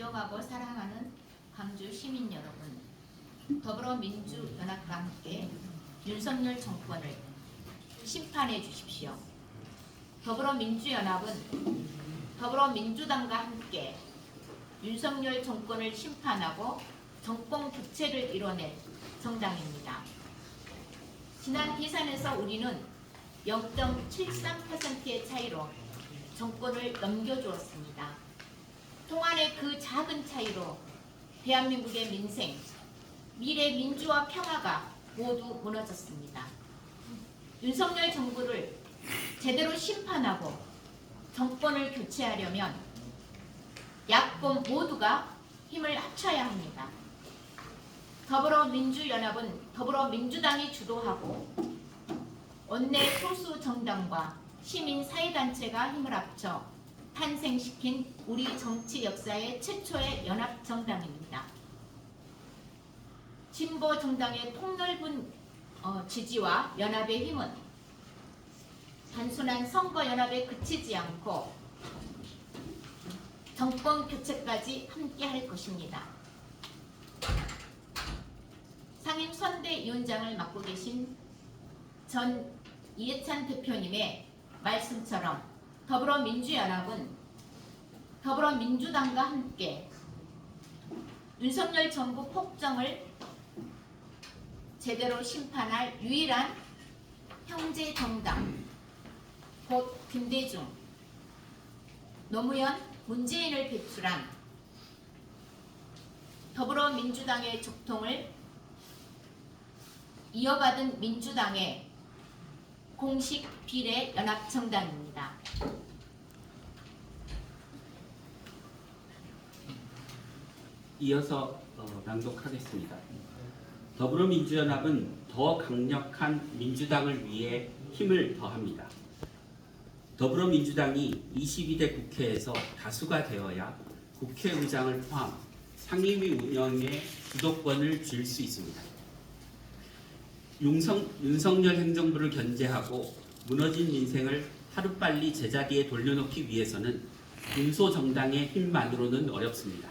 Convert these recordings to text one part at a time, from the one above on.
존경하고 사랑하는 광주 시민 여러분, 더불어민주연합과 함께 윤석열 정권을 심판해 주십시오. 더불어민주연합은 더불어민주당과 함께 윤석열 정권을 심판하고 정권 교체를 이뤄낼 정당입니다. 지난 대선에서 우리는 0.73%의 차이로 정권을 넘겨주었습니다. 동안의 그 작은 차이로 대한민국의 민생, 미래 민주화 평화가 모두 무너졌습니다. 윤석열 정부를 제대로 심판하고 정권을 교체하려면 야권 모두가 힘을 합쳐야 합니다. 더불어민주연합은 더불어민주당이 주도하고 원내 소수 정당과 시민 사회단체가 힘을 합쳐 탄생시킨 우리 정치 역사의 최초의 연합 정당입니다. 진보 정당의 폭넓은 어, 지지와 연합의 힘은 단순한 선거 연합에 그치지 않고 정권 교체까지 함께 할 것입니다. 상임 선대위원장을 맡고 계신 전 이해찬 대표님의 말씀처럼 더불어민주연합은 더불어민주당과 함께 윤석열 정부 폭정을 제대로 심판할 유일한 형제 정당 곧 김대중, 노무현, 문재인을 배출한 더불어민주당의 적통을 이어받은 민주당의 공식 비례 연합 정당입니다. 이어서 어, 낭독하겠습니다. 더불어민주연합은 더 강력한 민주당을 위해 힘을 더합니다. 더불어민주당이 22대 국회에서 다수가 되어야 국회의장을 포함 상임위 운영에 주도권을 쥘수 있습니다. 윤석, 윤석열 행정부를 견제하고 무너진 민생을 하루빨리 제자리에 돌려놓기 위해서는 군소정당의 힘만으로는 어렵습니다.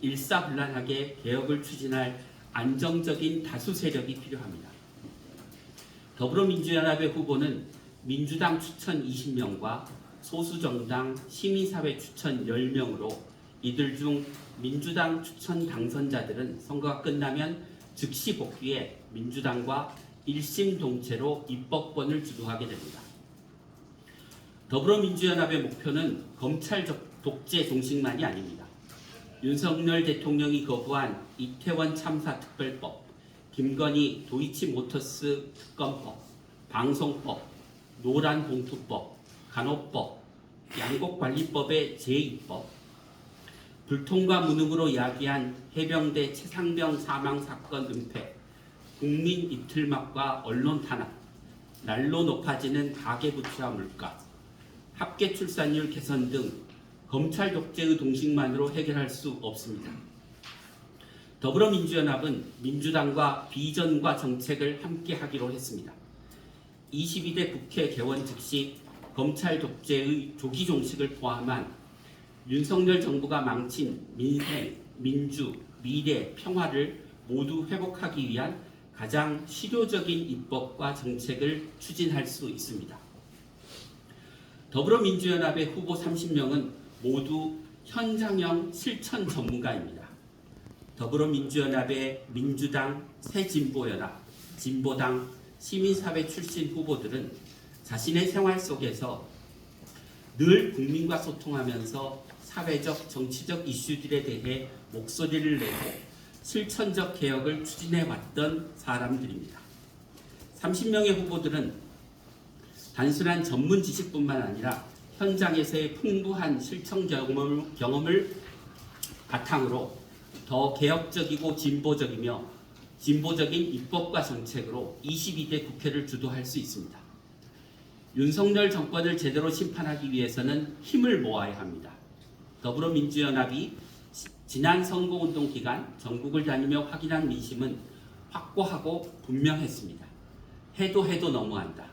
일사불란하게 개혁을 추진할 안정적인 다수 세력이 필요합니다. 더불어민주연합의 후보는 민주당 추천 20명과 소수정당 시민사회 추천 10명으로 이들 중 민주당 추천 당선자들은 선거가 끝나면 즉시 복귀해 민주당과 일심동체로 입법권을 주도하게 됩니다. 더불어민주연합의 목표는 검찰 적- 독재 종식만이 아닙니다. 윤석열 대통령이 거부한 이태원 참사 특별법, 김건희 도이치모터스 특검법, 방송법, 노란봉투법, 간호법, 양곡관리법의 제2법, 불통과 무능으로 야기한 해병대 최상병 사망 사건 은폐, 국민 이틀막과 언론 탄압, 날로 높아지는 가계부채와 물가, 합계 출산율 개선 등 검찰 독재의 동식만으로 해결할 수 없습니다. 더불어민주연합은 민주당과 비전과 정책을 함께 하기로 했습니다. 22대 국회 개원 즉시 검찰 독재의 조기 종식을 포함한 윤석열 정부가 망친 민생, 민주, 미래, 평화를 모두 회복하기 위한 가장 실효적인 입법과 정책을 추진할 수 있습니다. 더불어민주연합의 후보 30명은 모두 현장형 실천 전문가입니다. 더불어민주연합의 민주당, 새진보연합, 진보당, 시민사회 출신 후보들은 자신의 생활 속에서 늘 국민과 소통하면서 사회적, 정치적 이슈들에 대해 목소리를 내고 실천적 개혁을 추진해 왔던 사람들입니다. 30명의 후보들은 단순한 전문 지식뿐만 아니라 현장에서의 풍부한 실천 경험을, 경험을 바탕으로 더 개혁적이고 진보적이며 진보적인 입법과 정책으로 22대 국회를 주도할 수 있습니다. 윤석열 정권을 제대로 심판하기 위해서는 힘을 모아야 합니다. 더불어민주연합이 지- 지난 선거운동 기간 전국을 다니며 확인한 민심은 확고하고 분명했습니다. 해도 해도 너무한다.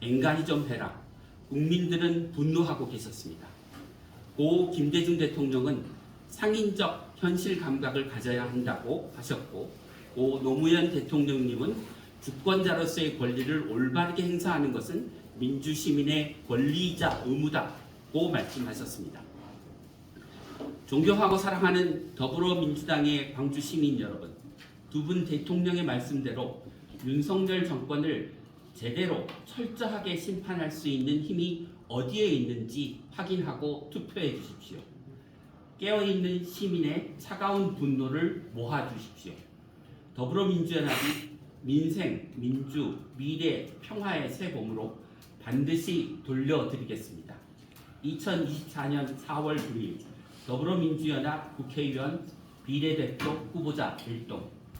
앵간히 좀 해라. 국민들은 분노하고 계셨습니다. 고 김대중 대통령은 상인적 현실 감각을 가져야 한다고 하셨고 고 노무현 대통령님은 주권자로서의 권리를 올바르게 행사하는 것은 민주 시민의 권리이자 의무다고 말씀하셨습니다. 존경하고 사랑하는 더불어민주당의 광주 시민 여러분, 두 분 대통령의 말씀대로 윤석열 정권을 제대로 철저하게 심판할 수 있는 힘이 어디에 있는지 확인하고 투표해 주십시오. 깨어있는 시민의 차가운 분노를 모아 주십시오. 더불어민주연합이 민생, 민주, 미래, 평화의 새 봄으로 반드시 돌려드리겠습니다. 2024년 4월 9일 더불어민주연합 국회의원 비례대표 후보자 일동